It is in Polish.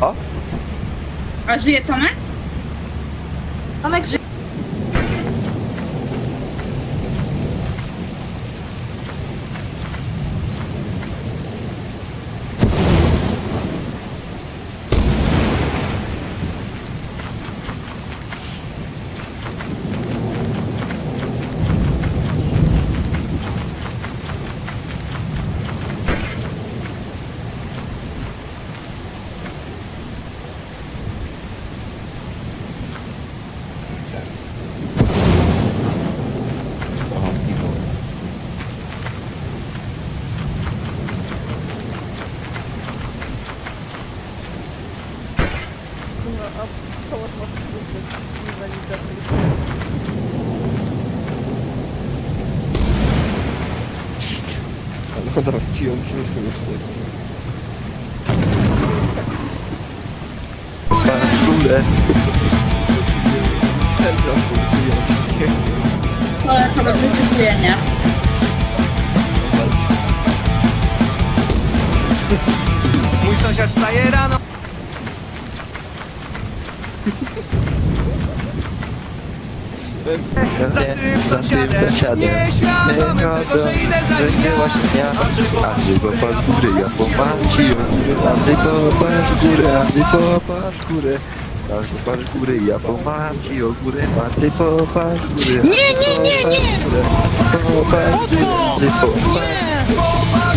O, A żyje Tomek? Tomek żyje. No dobra, ci ją plusy jeszcze. Górę. Ale to będzie nie? Mój sąsiad wstaje rano. Za tym, za tym sąsiadem. Nie tego, że idę za właśnie ja. Popatrz w górę, ja popatrz i Andrzej popatrz w górę, Andrzej popatrz w górę. Andrzej popatrz w górę, ja popatrz o górę. Andrzej popatrz w górę. Nie, nie, nie, nie! Popatrz Andrzej popatrz